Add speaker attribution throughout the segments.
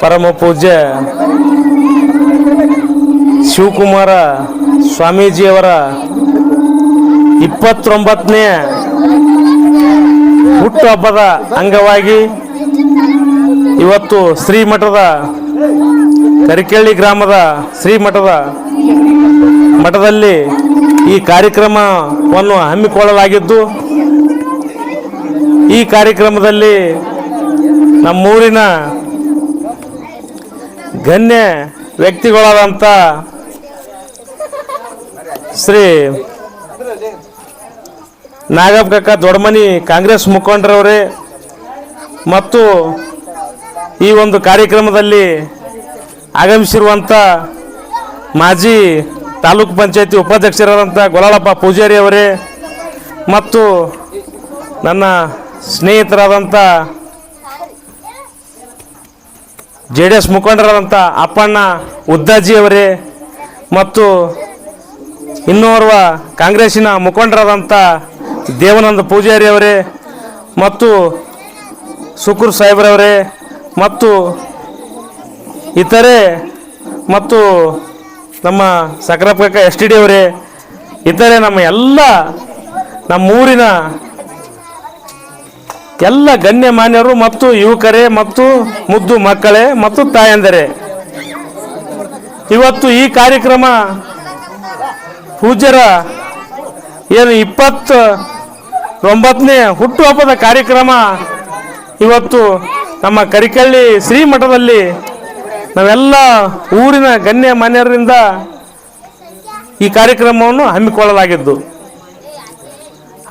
Speaker 1: ಪರಮ ಪೂಜ್ಯ ಶಿವಕುಮಾರ ಸ್ವಾಮೀಜಿಯವರ ಇಪ್ಪತ್ತೊಂಬತ್ತನೇ ಹುಟ್ಟುಹಬ್ಬದ ಅಂಗವಾಗಿ ಇವತ್ತು ಶ್ರೀಮಠದ ಕರಿಕೆಳ್ಳಿ ಗ್ರಾಮದ ಶ್ರೀಮಠದ ಮಠದಲ್ಲಿ ಈ ಕಾರ್ಯಕ್ರಮವನ್ನು ಹಮ್ಮಿಕೊಳ್ಳಲಾಗಿದ್ದು, ಈ ಕಾರ್ಯಕ್ರಮದಲ್ಲಿ ನಮ್ಮೂರಿನ ಗಣ್ಯ ವ್ಯಕ್ತಿಗಳಾದಂಥ ಶ್ರೀ ನಾಗಪ್ಪ ಕಕ್ಕ ದೊಡ್ಡಮನಿ ಕಾಂಗ್ರೆಸ್ ಮುಖಂಡರವರೇ ಮತ್ತು ಈ ಒಂದು ಕಾರ್ಯಕ್ರಮದಲ್ಲಿ ಆಗಮಿಸಿರುವಂಥ ಮಾಜಿ ತಾಲೂಕು ಪಂಚಾಯತಿ ಉಪಾಧ್ಯಕ್ಷರಾದಂಥ ಗೊಲಾಳಪ್ಪ ಪೂಜಾರಿ ಅವರೇ ಮತ್ತು ನನ್ನ ಸ್ನೇಹಿತರಾದಂಥ ಜೆ ಡಿ ಎಸ್ ಮುಖಂಡರಾದಂಥ ಅಪ್ಪಣ್ಣ ಉದ್ದಾಜಿಯವರೇ ಮತ್ತು ಇನ್ನೋರ್ವ ಕಾಂಗ್ರೆಸ್ಸಿನ ಮುಖಂಡರಾದಂಥ ದೇವನಂದ ಪೂಜಾರಿ ಅವರೇ ಮತ್ತು ಸುಕೂರ್ ಸಾಹೇಬ್ರವರೇ ಮತ್ತು ಇತರೆ ಮತ್ತು ನಮ್ಮ ಸಕ್ರಪ್ಪ ಎಸ್ ಟಿ ಡಿ ಅವರೇ, ಇತರೆ ನಮ್ಮ ಎಲ್ಲ ನಮ್ಮೂರಿನ ಎಲ್ಲ ಗಣ್ಯಮಾನ್ಯರು ಮತ್ತು ಯುವಕರೇ ಮತ್ತು ಮುದ್ದು ಮಕ್ಕಳೇ ಮತ್ತು ತಾಯಂದರೇ. ಇವತ್ತು ಈ ಕಾರ್ಯಕ್ರಮ ಪೂಜ್ಯರ ಏನು ಇಪ್ಪತ್ತ ಒಂಬತ್ತನೇ ಹುಟ್ಟುಹಬ್ಬದ ಕಾರ್ಯಕ್ರಮ ಇವತ್ತು ನಮ್ಮ ಕರಿಕಳ್ಳಿ ಶ್ರೀಮಠದಲ್ಲಿ ನಾವೆಲ್ಲ ಊರಿನ ಗಣ್ಯ ಮಾನ್ಯರಿಂದ ಈ ಕಾರ್ಯಕ್ರಮವನ್ನು ಹಮ್ಮಿಕೊಳ್ಳಲಾಗಿದ್ದು.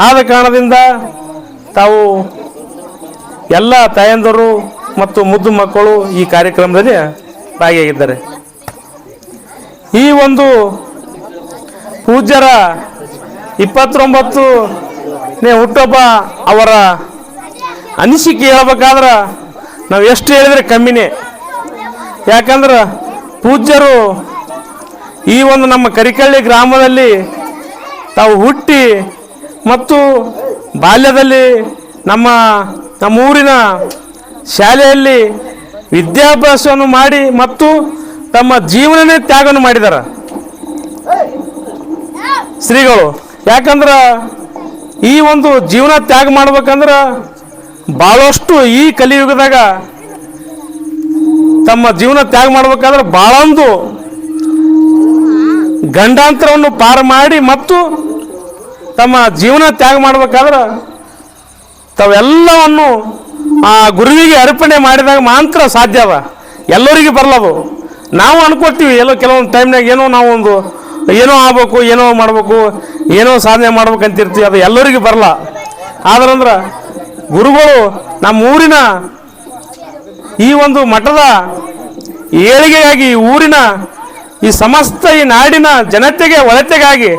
Speaker 1: ಆದ ಕಾರಣದಿಂದ ತಾವು ಎಲ್ಲ ತಾಯಂದರು ಮತ್ತು ಮುದ್ದು ಮಕ್ಕಳು ಈ ಕಾರ್ಯಕ್ರಮದಲ್ಲಿ ಭಾಗಿಯಾಗಿದ್ದಾರೆ. ಈ ಒಂದು ಪೂಜ್ಯರ ಇಪ್ಪತ್ತೊಂಬತ್ತನೇ ಹುಟ್ಟಬ್ಬ ಅವರ ಅನಿಸಿಕೆ ಹೇಳ್ಬೇಕಾದ್ರೆ ನಾವು ಎಷ್ಟು ಹೇಳಿದ್ರೆ ಕಮ್ಮಿನೇ. ಯಾಕಂದ್ರೆ ಪೂಜ್ಯರು ಈ ಒಂದು ನಮ್ಮ ಕರಿಕಳ್ಳಿ ಗ್ರಾಮದಲ್ಲಿ ತಾವು ಹುಟ್ಟಿ ಮತ್ತು ಬಾಲ್ಯದಲ್ಲಿ ನಮ್ಮ ನಮ್ಮ ಊರಿನ ಶಾಲೆಯಲ್ಲಿ ವಿದ್ಯಾಭ್ಯಾಸವನ್ನು ಮಾಡಿ ಮತ್ತು ತಮ್ಮ ಜೀವನನೇ ತ್ಯಾಗವನ್ನು ಮಾಡಿದ್ದಾರೆ ಶ್ರೀಗಳು ಯಾಕಂದ್ರೆ ಈ ಒಂದು ಜೀವನ ತ್ಯಾಗ ಮಾಡ್ಬೇಕಂದ್ರೆ ಭಾಳಷ್ಟು ಈ ಕಲಿಯುಗದಾಗ ತಮ್ಮ ಜೀವನ ತ್ಯಾಗ ಮಾಡ್ಬೇಕಾದ್ರೆ ಭಾಳೊಂದು ಗಂಡಾಂತರವನ್ನು ಪಾರು ಮಾಡಿ ಮತ್ತು ತಮ್ಮ ಜೀವನ ತ್ಯಾಗ ಮಾಡ್ಬೇಕಾದ್ರೆ ತಾವೆಲ್ಲವನ್ನು ಆ ಗುರುವಿಗೆ ಅರ್ಪಣೆ ಮಾಡಿದಾಗ ಮಾತ್ರ ಸಾಧ್ಯ ಅದ. ಎಲ್ಲರಿಗೂ ಬರಲವು ನಾವು ಅನ್ಕೊಳ್ತೀವಿ, ಎಲ್ಲೋ ಕೆಲವೊಂದು ಟೈಮ್ನಾಗ ಏನೋ ನಾವು ಒಂದು ಏನೋ ಆಗ್ಬೇಕು, ಏನೋ ಮಾಡಬೇಕು, ಏನೋ ಸಾಧನೆ ಮಾಡ್ಬೇಕು ಅಂತಿರ್ತೀವಿ ಅದು ಎಲ್ಲರಿಗೂ ಬರಲ್ಲ. ಆದ್ರಂದ್ರೆ ಗುರುಗಳು ನಮ್ಮ ಊರಿನ ಈ ಒಂದು ಮಠದ ಏಳಿಗೆಗಾಗಿ, ಈ ಊರಿನ ಈ ಸಮಸ್ತ ಈ ನಾಡಿನ ಜನತೆಗೆ, ಒಳತೆಗಾಗಿ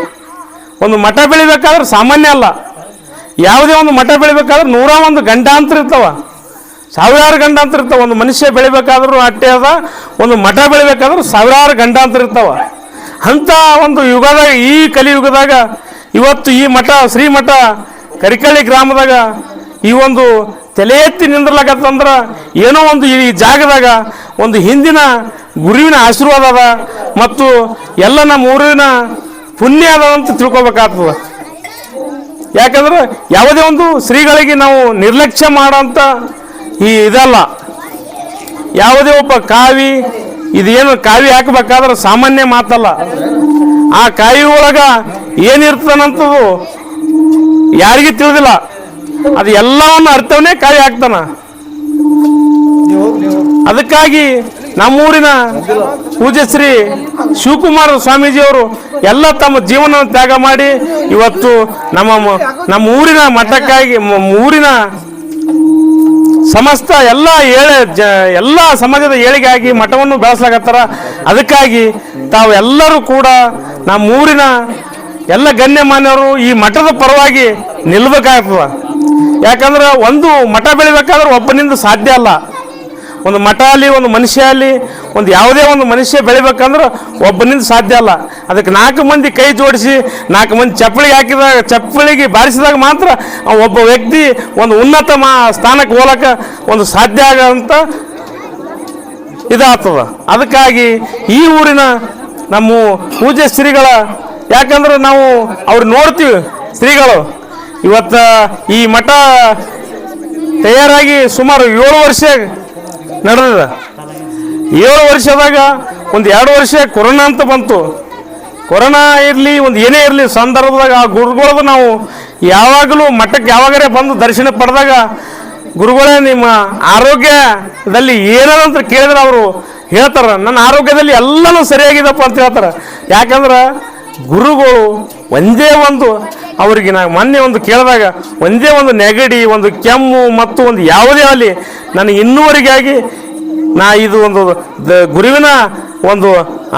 Speaker 1: ಒಂದು ಮಠ ಬೆಳಿಬೇಕಾದ್ರೆ ಸಾಮಾನ್ಯ ಅಲ್ಲ. ಯಾವುದೇ ಒಂದು ಮಠ ಬೆಳಿಬೇಕಾದ್ರೆ ನೂರ ಒಂದು ಗಂಡಾಂತರ ಇರ್ತಾವ. ಸಾವಿರಾರು ಗಂಡಾಂತರ ಇರ್ತಾವ. ಒಂದು ಮನುಷ್ಯ ಬೆಳಿಬೇಕಾದ್ರೂ ಅಟ್ಟೆ ಅದ, ಒಂದು ಮಠ ಬೆಳಿಬೇಕಾದ್ರೂ ಸಾವಿರಾರು ಗಂಡಾಂತರ ಇರ್ತಾವ. ಅಂಥ ಒಂದು ಯುಗದಾಗ, ಈ ಕಲಿಯುಗದಾಗ, ಇವತ್ತು ಈ ಮಠ ಶ್ರೀಮಠ ಕರಿಕಳ್ಳಿ ಗ್ರಾಮದಾಗ, ಈ ಒಂದು ತಲೆ ಎತ್ತಿ ನಿಂದ್ರಲಾಗತ್ತಂದ್ರೆ ಏನೋ ಒಂದು ಈ ಜಾಗದಾಗ ಒಂದು ಹಿಂದಿನ ಗುರುವಿನ ಆಶೀರ್ವಾದ ಅದ. ಮತ್ತು ಎಲ್ಲ ನಮ್ಮ ಊರಿನ ಪುಣ್ಯ ಅದ ಅಂತ ತಿಳ್ಕೊಬೇಕಾಗ್ತದೆ. ಯಾಕಂದ್ರೆ ಯಾವುದೇ ಒಂದು ಶ್ರೀಗಳಿಗೆ ನಾವು ನಿರ್ಲಕ್ಷ್ಯ ಮಾಡೋಂಥ ಈ ಇದಲ್ಲ. ಯಾವುದೇ ಒಬ್ಬ ಕಾವಿ, ಇದೇನು ಕಾವಿ ಹಾಕಬೇಕಾದ್ರೆ ಸಾಮಾನ್ಯ ಮಾತಲ್ಲ. ಆ ಕಾವಿ ಒಳಗ ಏನಿರ್ತಾನಂಥದ್ದು ಯಾರಿಗೂ ತಿಳಿದಿಲ್ಲ. ಅದು ಎಲ್ಲವನ್ನು ಅರ್ಥವನ್ನೇ ಕಾವಿ ಹಾಕ್ತಾನ. ಅದಕ್ಕಾಗಿ ನಮ್ಮೂರಿನ ಪೂಜೆ ಶ್ರೀ ಶಿವಕುಮಾರ ಸ್ವಾಮೀಜಿಯವರು ಎಲ್ಲ ತಮ್ಮ ಜೀವನ ತ್ಯಾಗ ಮಾಡಿ ಇವತ್ತು ನಮ್ಮ ನಮ್ಮ ಊರಿನ ಮಠಕ್ಕಾಗಿ ಊರಿನ ಸಮಸ್ತ ಎಲ್ಲ ಏಳೆ ಜ ಎಲ್ಲ ಸಮಾಜದ ಏಳಿಗೆಯಾಗಿ ಮಠವನ್ನು ಬೆಳೆಸ್ಲಾಗತ್ತಾರ. ಅದಕ್ಕಾಗಿ ತಾವು ಎಲ್ಲರೂ ಕೂಡ ನಮ್ಮ ಊರಿನ ಎಲ್ಲ ಗಣ್ಯಮಾನ್ಯರು ಈ ಮಠದ ಪರವಾಗಿ ನಿಲ್ಬೇಕಾಗ್ತದ. ಯಾಕಂದ್ರೆ ಒಂದು ಮಠ ಬೆಳಿಬೇಕಾದ್ರೆ ಒಬ್ಬನಿಂದ ಸಾಧ್ಯ ಅಲ್ಲ. ಒಂದು ಮಠ ಅಲ್ಲಿ, ಒಂದು ಮನುಷ್ಯ ಅಲ್ಲಿ, ಒಂದು ಯಾವುದೇ ಒಂದು ಮನುಷ್ಯ ಬೆಳಿಬೇಕಂದ್ರೆ ಒಬ್ಬನಿಂದ ಸಾಧ್ಯ ಅಲ್ಲ. ಅದಕ್ಕೆ ನಾಲ್ಕು ಮಂದಿ ಕೈ ಜೋಡಿಸಿ, ನಾಲ್ಕು ಮಂದಿ ಚಪ್ಪಳಿಗೆ ಹಾಕಿದಾಗ ಚಪ್ಪಳಿಗೆ ಬಾರಿಸಿದಾಗ ಮಾತ್ರ ಒಬ್ಬ ವ್ಯಕ್ತಿ ಒಂದು ಉನ್ನತ ಮಾ ಸ್ಥಾನಕ್ಕೆ ಹೋಲಕ್ಕೆ ಒಂದು ಸಾಧ್ಯ ಆಗಂತ ಇದಾಗ್ತದ. ಅದಕ್ಕಾಗಿ ಈ ಊರಿನ ನಮ್ಮ ಪೂಜೆ ಶ್ರೀಗಳ ಯಾಕಂದ್ರೆ ನಾವು ಅವ್ರು ನೋಡ್ತೀವಿ ಶ್ರೀಗಳು ಇವತ್ತ ಈ ಮಠ ತಯಾರಾಗಿ ಸುಮಾರು ಏಳು ವರ್ಷ ನಡೆದಿದೆ. ಏಳು ವರ್ಷದಾಗ ಒಂದು ಎರಡು ವರ್ಷ ಕೊರೋನಾ ಅಂತ ಬಂತು. ಕೊರೋನಾ ಇರಲಿ, ಒಂದು ಏನೇ ಇರಲಿ, ಸಂದರ್ಭದಾಗ ಆ ಗುರುಗಳದು ನಾವು ಯಾವಾಗಲೂ ಮಠಕ್ಕೆ ಯಾವಾಗಾರೆ ಬಂದು ದರ್ಶನ ಪಡೆದಾಗ ಗುರುಗಳೇ ನಿಮ್ಮ ಆರೋಗ್ಯದಲ್ಲಿ ಏನದಂತ ಕೇಳಿದ್ರೆ ಅವರು ಹೇಳ್ತಾರೆ. ನನ್ನ ಆರೋಗ್ಯದಲ್ಲಿ ಎಲ್ಲನೂ ಸರಿಯಾಗಿದಪ್ಪ ಅಂತ ಹೇಳ್ತಾರೆ. ಯಾಕಂದ್ರೆ ಗುರುಗಳು ಒಂದೇ ಒಂದು ಅವರಿಗೆ ನಾ ಮೊನ್ನೆ ಒಂದು ಕೇಳಿದಾಗ ಒಂದೇ ಒಂದು ನೆಗಡಿ, ಒಂದು ಕೆಮ್ಮು ಮತ್ತು ಒಂದು ಯಾವುದೇ ಆಗಲಿ ನನಗೆ ಇನ್ನೂವರೆಗಾಗಿ ನಾ ಇದು ಒಂದು ಗುರುವಿನ ಒಂದು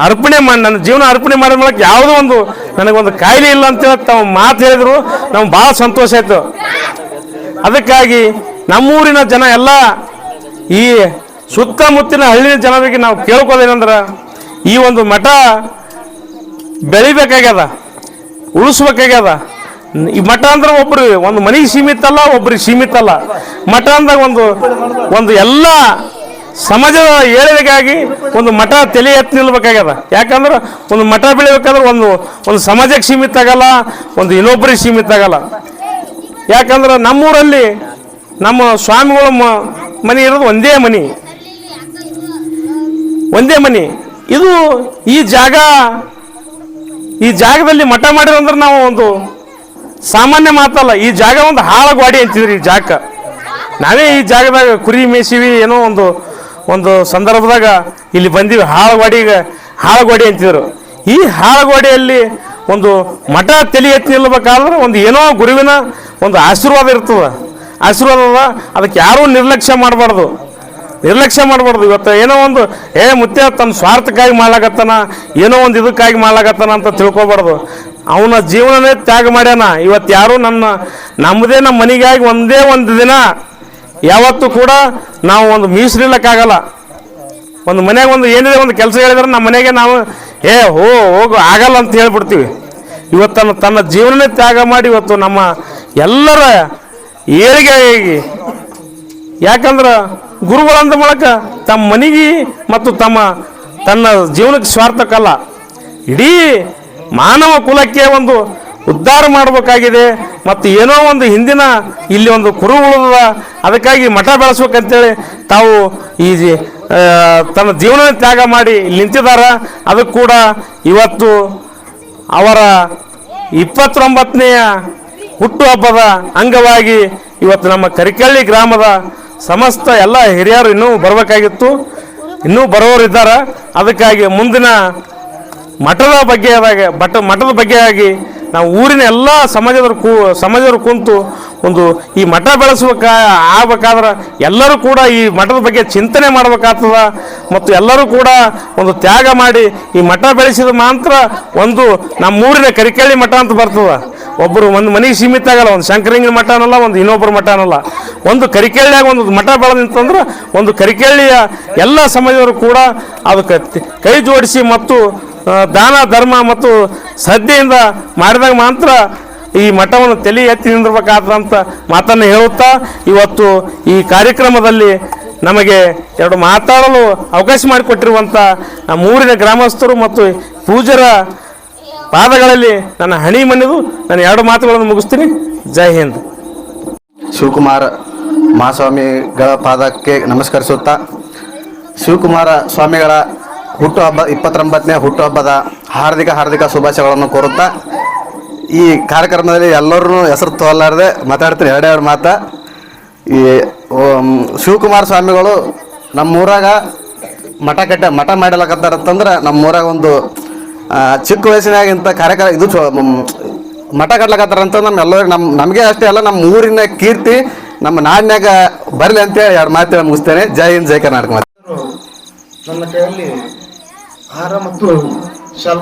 Speaker 1: ಅರ್ಪಣೆ ಮಾಡಿ ನನ್ನ ಜೀವನ ಅರ್ಪಣೆ ಮಾಡಿದ ಮೂಲಕ ಯಾವುದೋ ಒಂದು ನನಗೊಂದು ಕಾಯಿಲೆ ಇಲ್ಲ ಅಂತ ಹೇಳಿ ತಾವು ಮಾತು ಹೇಳಿದ್ರು. ನಮ್ಗೆ ಭಾಳ ಸಂತೋಷ ಆಯಿತು. ಅದಕ್ಕಾಗಿ ನಮ್ಮೂರಿನ ಜನ ಎಲ್ಲ ಈ ಸುತ್ತಮುತ್ತಿನ ಹಳ್ಳಿಯ ಜನರಿಗೆ ನಾವು ಕೇಳ್ಕೋದೇನಂದ್ರೆ ಈ ಒಂದು ಮಠ ಬೆಳಿಬೇಕಾಗ್ಯದ, ಉಳಿಸ್ಬೇಕಾಗ್ಯದ. ಈ ಮಠ ಅಂದ್ರೆ ಒಬ್ರು, ಒಂದು ಮನೆಗೆ ಸೀಮಿತ ಅಲ್ಲ ಒಬ್ರಿಗೆ ಸೀಮಿತ ಅಲ್ಲ ಮಠ ಅಂದಾಗ ಒಂದು ಒಂದು ಎಲ್ಲ ಸಮಾಜದ ಏಳಿಗೆಗಾಗಿ ಒಂದು ಮಠ ತಲೆ ಎತ್ತಿ ನಿಲ್ಬೇಕಾಗ್ಯದ. ಯಾಕಂದ್ರೆ ಒಂದು ಮಠ ಬೆಳಿಬೇಕಾದ್ರೆ ಒಂದು ಒಂದು ಸಮಾಜಕ್ಕೆ ಸೀಮಿತ ಆಗಲ್ಲ ಒಂದು ಇನ್ನೊಬ್ಬರಿಗೆ ಸೀಮಿತ ಆಗಲ್ಲ ಯಾಕಂದ್ರೆ ನಮ್ಮೂರಲ್ಲಿ ನಮ್ಮ ಸ್ವಾಮಿಗಳ ಮನೆ ಇರೋದು ಒಂದೇ ಮನೆ. ಒಂದೇ ಮನೆ. ಇದು ಈ ಜಾಗ, ಈ ಜಾಗದಲ್ಲಿ ಮಠ ಮಾಡಿರಂದ್ರೆ ನಾವು ಒಂದು ಸಾಮಾನ್ಯ ಮಾತಲ್ಲ, ಈ ಜಾಗ ಒಂದು ಹಾಳಗ್ವಾಡಿ ಅಂತಿದ್ರಿ ಈ ಜಾಗ. ನಾವೇ ಈ ಜಾಗದಾಗ ಕುರಿ ಮೇಸಿವಿ ಏನೋ ಒಂದು ಒಂದು ಸಂದರ್ಭದಾಗ ಇಲ್ಲಿ ಬಂದಿವಿ, ಹಾಳಗ್ವಾಡಿಗೆ, ಹಾಳಗ್ವಾಡಿ ಅಂತಿದ್ರು. ಈ ಹಾಳಗ್ವಾಡಿಯಲ್ಲಿ ಒಂದು ಮಠ ತಲೆ ಎತ್ತಿ ನಿಲ್ಬೇಕಾದ್ರೆ ಒಂದು ಏನೋ ಗುರುವಿನ ಒಂದು ಆಶೀರ್ವಾದ ಇರ್ತದೆ. ಆಶೀರ್ವಾದ ಅದ ಅದಕ್ಕೆ ಯಾರೂ ನಿರ್ಲಕ್ಷ್ಯ ಮಾಡಬಾರ್ದು. ನಿರ್ಲಕ್ಷ್ಯ ಮಾಡಬಾರ್ದು. ಇವತ್ತು ಏನೋ ಒಂದು, ಏ ಮುತ್ಯ ತನ್ನ ಸ್ವಾರ್ಥಕ್ಕಾಗಿ ಮಾಡ್ಲಾಕತ್ತಾನ ಏನೋ ಒಂದು ಇದಕ್ಕಾಗಿ ಮಾಡ್ಲಾಕತ್ತಾನ ಅಂತ ತಿಳ್ಕೊಬಾರ್ದು. ಅವನ ಜೀವನನೇ ತ್ಯಾಗ ಮಾಡ್ಯಾನ. ಇವತ್ತು ಯಾರು ನನ್ನ ನಮ್ಮದೇ ನಮ್ಮ ಮನೆಗಾಗಿ ಒಂದೇ ಒಂದು ದಿನ ಯಾವತ್ತೂ ಕೂಡ ನಾವು ಒಂದು ಮೀಸಲಿಲ್ಲಕ್ಕಾಗಲ್ಲ ಒಂದು ಮನೆಯಾಗ ಒಂದು ಏನಿದೆ ಒಂದು ಕೆಲಸ ಹೇಳಿದ್ರೆ ನಮ್ಮ ಮನೆಗೆ ನಾವು, ಏ, ಹೋ, ಹೋಗು, ಆಗಲ್ಲ ಅಂತ ಹೇಳ್ಬಿಡ್ತೀವಿ. ಇವತ್ತು ತನ್ನ ತನ್ನ ಜೀವನನೇ ತ್ಯಾಗ ಮಾಡಿ ಇವತ್ತು ನಮ್ಮ ಎಲ್ಲರ ಏಳಿಗೆಯಾಗಿ ಯಾಕಂದ್ರೆ ಗುರುಗಳಂದ ಮೂಲಕ ತಮ್ಮ ಮನೆಗೆ ಮತ್ತು ತಮ್ಮ, ತನ್ನ ಜೀವನಕ್ಕೆ ಸ್ವಾರ್ಥಕ್ಕಲ್ಲ. ಇಡೀ ಮಾನವ ಕುಲಕ್ಕೆ ಒಂದು ಉದ್ಧಾರ ಮಾಡಬೇಕಾಗಿದೆ ಮತ್ತು ಏನೋ ಒಂದು ಹಿಂದಿನ ಇಲ್ಲಿ ಒಂದು ಕುರು ಉಳಿದ ಅದಕ್ಕಾಗಿ ಮಠ ಬೆಳೆಸ್ಬೇಕಂತೇಳಿ ತಾವು ಈ ತನ್ನ ಜೀವನ ತ್ಯಾಗ ಮಾಡಿ ನಿಂತಿದ್ದಾರೆ. ಅದಕ್ಕೆ ಕೂಡ ಇವತ್ತು ಅವರ ಇಪ್ಪತ್ತೊಂಬತ್ತನೆಯ ಹುಟ್ಟುಹಬ್ಬದ ಅಂಗವಾಗಿ ಇವತ್ತು ನಮ್ಮ ಕರಿಕಳ್ಳಿ ಗ್ರಾಮದ ಸಮಸ್ತ ಎಲ್ಲ ಹಿರಿಯರು ಇನ್ನೂ ಬರಬೇಕಾಗಿತ್ತು. ಇನ್ನೂ ಬರೋರು ಇದ್ದಾರೆ ಅದಕ್ಕಾಗಿ ಮುಂದಿನ ಮಠದ ಬಗ್ಗೆ ಮಠ ಮಠದ ಬಗ್ಗೆ ಆಗಿ ನಾವು ಊರಿನ ಎಲ್ಲ ಸಮಾಜದವ್ರು ಕೂ, ಸಮಾಜದವ್ರು ಕುಂತು ಒಂದು ಈ ಮಠ ಬೆಳೆಸ್ಬೇಕ, ಆಗ್ಬೇಕಾದ್ರೆ ಎಲ್ಲರೂ ಕೂಡ ಈ ಮಠದ ಬಗ್ಗೆ ಚಿಂತನೆ ಮಾಡಬೇಕಾಗ್ತದ ಮತ್ತು ಎಲ್ಲರೂ ಕೂಡ ಒಂದು ತ್ಯಾಗ ಮಾಡಿ ಈ ಮಠ ಬೆಳೆಸಿದ ಮಾತ್ರ ಒಂದು ನಮ್ಮೂರಿನ ಕರಿಕಳ್ಳಿ ಮಠ ಅಂತ ಬರ್ತದ. ಒಬ್ಬರು ಒಂದು ಮನೆಗೆ ಸೀಮಿತ ಆಗಲ್ಲ, ಒಂದು ಶಂಕರಿಂಗಿನ ಮಠ ಅನ್ನಲ್ಲ ಒಂದು ಇನ್ನೊಬ್ಬರ ಮಠ ಅನ್ನಲ್ಲ ಒಂದು ಕರಿಕಳ್ಳಿಯಾಗ ಒಂದು ಮಠ ಬೆಳೆದಂತಂದ್ರೆ ಒಂದು ಕರಿಕೇಳಿಯ ಎಲ್ಲ ಸಮಾಜದವರು ಕೂಡ ಅದಕ್ಕೆ ಕೈ ಜೋಡಿಸಿ ಮತ್ತು ದಾನ, ಧರ್ಮ ಮತ್ತು ಶ್ರದ್ಧೆಯಿಂದ ಮಾಡಿದಾಗ ಮಾತ್ರ ಈ ಮಠವನ್ನು ತಲೆ ಎತ್ತಿ ನಿಂದಿರಬೇಕಾದಂಥ ಮಾತನ್ನು ಹೇಳುತ್ತಾ, ಇವತ್ತು ಈ ಕಾರ್ಯಕ್ರಮದಲ್ಲಿ ನಮಗೆ ಎರಡು ಮಾತಾಡಲು ಅವಕಾಶ ಮಾಡಿಕೊಟ್ಟಿರುವಂಥ ನಮ್ಮ ಊರಿನ ಗ್ರಾಮಸ್ಥರು ಮತ್ತು ಪೂಜರ ಪಾದಗಳಲ್ಲಿ ನನ್ನ ಹಣಿ ಮನೆದು ನಾನು ಎರಡು ಮಾತುಗಳನ್ನು ಮುಗಿಸ್ತೀನಿ. ಜೈ ಹಿಂದ್.
Speaker 2: ಶಿವಕುಮಾರ ಮಹಾಸ್ವಾಮಿಗಳ ಪಾದಕ್ಕೆ ನಮಸ್ಕರಿಸುತ್ತಾ, ಶಿವಕುಮಾರ ಸ್ವಾಮಿಗಳ ಹುಟ್ಟುಹಬ್ಬ, ಇಪ್ಪತ್ತೊಂಬತ್ತನೇ ಹುಟ್ಟುಹಬ್ಬದ ಹಾರ್ದಿಕ ಹಾರ್ದಿಕ ಶುಭಾಶಯಗಳನ್ನು ಕೋರುತ್ತಾ, ಈ ಕಾರ್ಯಕ್ರಮದಲ್ಲಿ ಎಲ್ಲರೂ ಹೆಸರು ತೋಲಾರದೆ ಮಾತಾಡ್ತೀನಿ. ಎರಡೆರಡು ಮಾತ. ಈ ಶಿವಕುಮಾರ ಸ್ವಾಮಿಗಳು ನಮ್ಮೂರಾಗ ಮಠ ಕಟ್ಟ, ಮಠ ಮಾಡಲಕತ್ತಾರಂತಂದ್ರೆ ನಮ್ಮೂರಾಗ ಒಂದು ಚಿಕ್ಕ ವಯಸ್ಸಿನಾಗ ಇಂಥ ಕಾರ್ಯಕ್ರಮ ಇದು ಮಠ ಕಟ್ಲಕತ್ತಾರಂತ ನಮ್ಮ ಎಲ್ಲರಿಗೆ ನಮ್ಮ ನಮಗೆ ಅಷ್ಟೇ ಅಲ್ಲ, ನಮ್ಮ ಊರಿನ ಕೀರ್ತಿ, ನಮ್ಮ ನಾಡಿನಾಗ ಬರಲಿ ಅಂತೇಳಿ ಎರಡು ಮಾತು ಮುಗಿಸ್ತೇನೆ. ಜೈ ಹಿಂದ್, ಜೈ ಕರ್ನಾಟಕ.
Speaker 3: ನನ್ನ ಕೈಯಲ್ಲಿ haram betul. Shalom.